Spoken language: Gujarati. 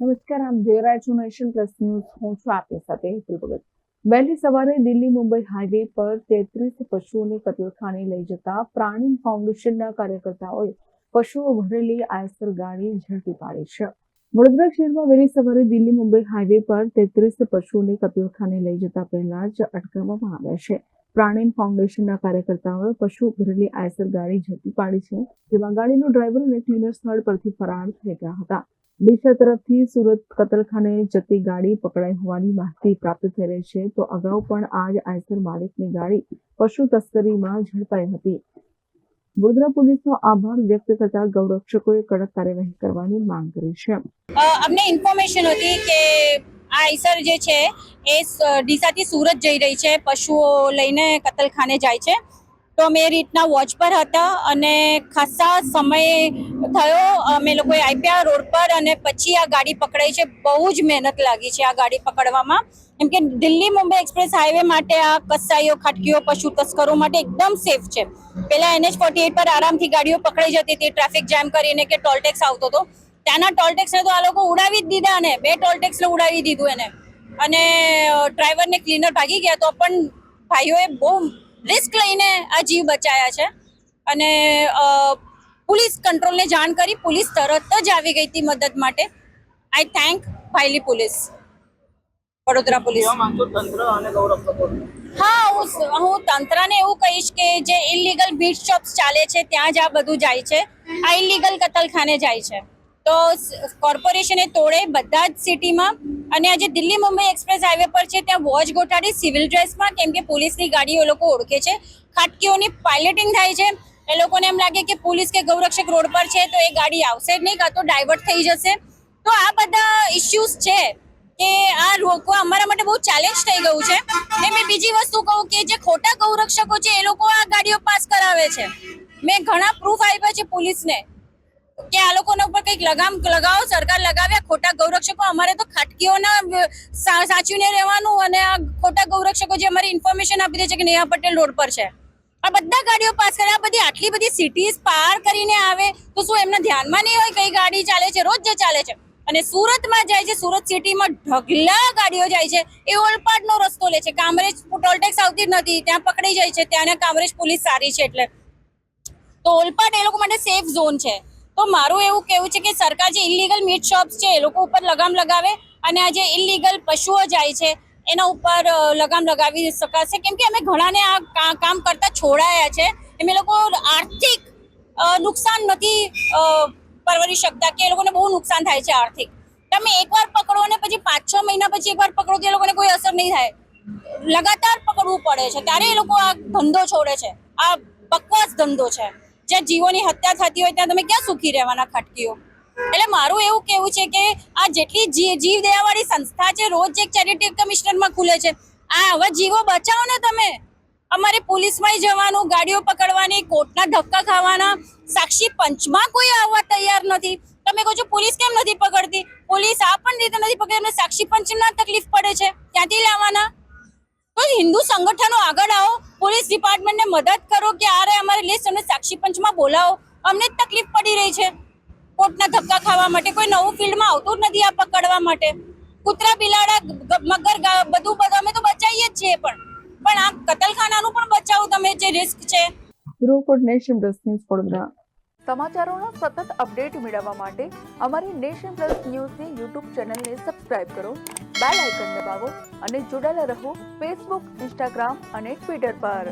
નમસ્કાર, આમ જોઈ રહ્યા છો નેશન પ્લસ ન્યૂઝ. હું છું આપની સાથે હેતુલ ભગત. વહેલી સવારે દિલ્હી, મુંબઈ હાઈવે પર તેત્રીસ પશુઓને કતલખાને લઈ જતા પ્રાણી ફાઉન્ડેશનના કાર્યકર્તાઓએ પશુઓ ભરેલી આયસર ગાડી ઝડપી પાડી છે. વડોદરા શહેરમાં વહેલી સવારે દિલ્હી મુંબઈ હાઈવે પર તેત્રીસ પશુઓને કતલખાને લઈ જતા પહેલા જ અટકાવવામાં આવ્યા છે. પ્રાણીન ફાઉન્ડેશનના કાર્યકર્તાઓએ પશુ ભરેલી આયસર ગાડી ઝડપી પાડી છે, જેમાં ગાડીનો ડ્રાઈવર અને ક્લીનર સ્થળ પરથી ફરાર થઈ ગયા હતા. દિશા તરફથી સુરત કતલખાને જતી ગાડી પકડાઈ હોવાની માહિતી પ્રાપ્ત થઈ રહી છે, તો અગાઉ પણ આ જ આયસર માલિકની ગાડી પશુ તસ્કરીમાં ઝડપાઈ હતી. વડોદરા પોલીસનો આભાર વ્યક્ત કરતા ગૌરક્ષકોએ કડક કાર્યવાહી કરવાની માંગ કરી છે. અમને ઇન્ફોર્મેશન હતી કે આ આઈસર જે છે, એ ડીસાથી સુરત જઈ રહી છે. પશુઓ લઈને કતલખાને જાય છે. તો અમે એ રીતના વોચ પર હતા અને ખાસા સમય થયો. અમે લોકોએ આપ્યા રોડ પર અને પછી આ ગાડી પકડાઈ છે. બહુ જ મહેનત લાગી છે આ ગાડી પકડવામાં. કેમ કે દિલ્હી મુંબઈ એક્સપ્રેસ હાઈવે માટે આ કસાઈઓ, ખાટકીઓ, પશુ તસ્કરો માટે એકદમ સેફ છે. પેલા એનએચ ફોર્ટી પર આરામથી ગાડીઓ પકડાઈ જતી હતી ટ્રાફિક જામ કરીને કે ટોલટેક્સ આવતો હતો. ત્યાંના ટોલટેક્સને તો આ લોકો ઉડાવી જ દીધા ને બે ટોલટેક્સને ઉડાવી દીધું એને. અને ડ્રાઈવરને ક્લીનર ભાગી ગયા તો પણ ભાઈઓએ બહુ રિસ્ક લઈને આ જીવ બચાયા છે. અને પોલીસ કંટ્રોલને જાણ કરી પોલીસ તરત જ આવી ગઈ હતી મદદ માટે. આઈ થેન્ક ભાઈલી પોલીસ વડોદરા પોલીસ. હા હું હું તંત્રને એવું કહીશ કે જે ઇલીગલ બીટ શોપ્સ ચાલે છે ત્યાં જ આ બધું જાય છે. આ ઇલીગલ કતલખાને જાય છે. તો કોર્પોરેશને તોડે બધા જ સિટીમાં. અને આજે દિલ્હી મુંબઈ એક્સપ્રેસ હાઈવે પર છે, ત્યાં વોચ ગોઠાડી સિવિલ ડ્રેસમાં, કેમ કે પોલીસની ગાડીઓ લોકો ઓળખે છે. ખાટકીઓની પાયલટિંગ થાય છે. એ લોકોને એમ લાગે કે પોલીસ કે ગૌરક્ષક રોડ પર છે, તો એ ગાડી આવશે જ નહીં, કાં તો ડાયવર્ટ થઈ જશે. તો આ બધા ઇશ્યુઝ છે કે આ રોકવા અમારા માટે બહુ ચેલેન્જ થઈ ગયું છે. ને મેં બીજી વસ્તુ કહું કે જે ખોટા ગૌરક્ષકો છે, એ લોકો આ ગાડીઓ પાસ કરાવે છે. મેં ઘણા પ્રૂફ આપ્યા છે પોલીસને. કે આ લોકોના ઉપર કંઈક લગામ લગાવો, સરકાર લગાવ્યા, ખોટા ગૌરક્ષકો, અમારે તો ખાટકીઓના સાચવીને રહેવાનું અને આ ખોટા ગૌરક્ષકો જે અમારી ઇન્ફોર્મેશન આપી દે છે કે નેહા પટેલ રોડ પર છે. આ બધા ગાડીઓ પાસ કરે, આ બધી આટલી બધી સિટીઝ પાર કરીને આવે, તો શું એમના ધ્યાનમાં નહીં હોય કઈ ગાડી ચાલે છે, રોજ જે ચાલે છે? અને સુરતમાં જાય છે, સુરત સિટીમાં ઢગલા ગાડીઓ જાય છે, એ ઓલપાડનો રસ્તો લે છે. કામરેજ ટોલટેક્સ આવતી જ નથી, ત્યાં પકડી જાય છે, ત્યાંના કામરેજ પોલીસ સારી છે એટલે. તો ઓલપાડ એ લોકો માટે સેફ ઝોન છે. તો મારું એવું કહેવું છે કે સરકાર જે ઇલીગલ મીટ શોપ્સ છે, એ લોકો ઉપર લગામ લગાવે અને આ જે ઇલીગલ પશુઓ જાય છે, એના ઉપર લગામ લગાવી શકાશે. કેમ કે અમે ઘણાને આ કામ કરતા છોડાયા છે. એમ એ લોકો આર્થિક નુકસાન નથી પરવરી શકતા કે એ લોકોને બહુ નુકસાન થાય છે આર્થિક. તમે એકવાર પકડો અને પછી પાંચ છ મહિના પછી એકવાર પકડો તો એ લોકોને કોઈ અસર નહીં થાય. લગાતાર પકડવું પડે છે. ત્યારે એ લોકો આ ધંધો છોડે છે. આ બકવાસ ધંધો છે. જ્યાં જીવોની હત્યા થતી હોય ત્યાં તમે ક્યાં સુખી રહેવાના ખટકીઓ? એટલે મારું એવું કેવું છે કે આ જેટલી જીવ દયાવાળી સંસ્થા છે, રોજ એક ચેરિટી કમિશનરમાં ખુલે છે. આ આવા જીવો બચાવો ને તમે. અમારે પોલીસમાં જવાનું, ગાડીઓ પકડવાની, કોર્ટના ધક્કા ખાવાના. સાક્ષી પંચમાં કોઈ આવવા તૈયાર નથી. તમે કહો છો પોલીસ કેમ નથી પકડતી? પોલીસ આ પણ રીતે નથી પકડતી, એમને સાક્ષી પંચના તકલીફ પડે છે. ક્યાંથી લાવવાના? તો હિન્દુ સંગઠનો આગળ આવો, પોલીસ ડિપાર્ટમેન્ટને મદદ કરો કે આ અમારે લિસ્ટ સાક્ષી પંચમાં બોલાવો. અમને જ તકલીફ પડી રહી છે. કોર્ટના ધક્કા ખાવા માટે. કોઈ નવું ફિલ્ડમાં આવતું જ નથી આ પકડવા માટે. કૂતરા બિલાડા મગર બધું બધું અમે તો બચાવીએ જ છીએ પણ. પણ આ કતલખાનાનું પણ બચાવો તમે જે રિસ્ક છે. Report Nation Plus News Vadodara. સમાચારોનો સતત અપડેટ મેળવવા માટે અમારી નેશન પ્લસ ન્યૂઝની યુટ્યુબ ચેનલને સબસ્ક્રાઇબ કરો બેલ આઇકન દબાવો અને જોડાયેલા રહો ફેસબુક ઇન્સ્ટાગ્રામ અને ટ્વિટર પર.